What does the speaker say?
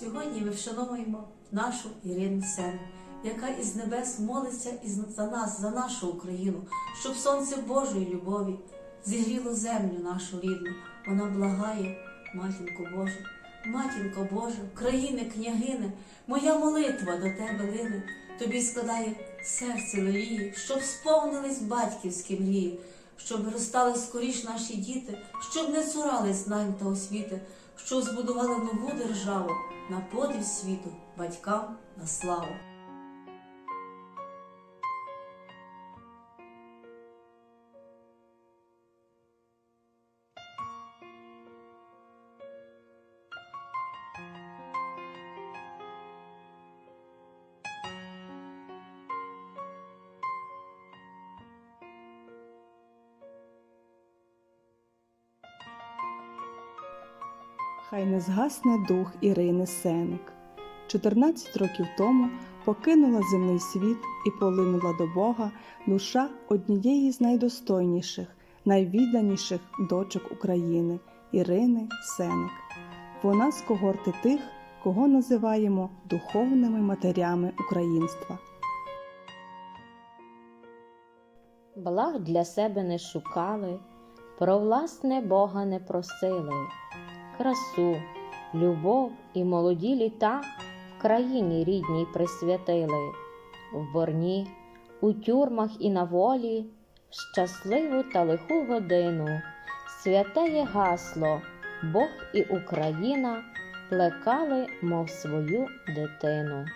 Сьогодні ми вшановуємо нашу Ірину Сен, яка із небес молиться із за нас, за нашу Україну, щоб сонце Божої любові зігріло землю нашу рідну. Вона благає, матінку Божу, матінко Божа, країни, княгине, моя молитва до тебе лине, тобі складає серце лелії, щоб сповнились батьківські мрії, щоб виростали скоріш наші діти, щоб не цурались знань та освіти, щоб збудували нову державу на подив світу, батькам на славу. Хай не згасне дух Ірини Сеник. 14 років тому покинула земний світ і полинула до Бога душа однієї з найдостойніших, найвідданіших дочок України Ірини Сеник. Вона з когорти тих, кого називаємо духовними матерями українства. Благ для себе не шукали, про власне Бога не просили, красу, любов і молоді літа в країні рідній присвятили, в борні, у тюрмах і на волі, в щасливу та лиху годину, святеє гасло, Бог і Україна плекали, мов свою дитину.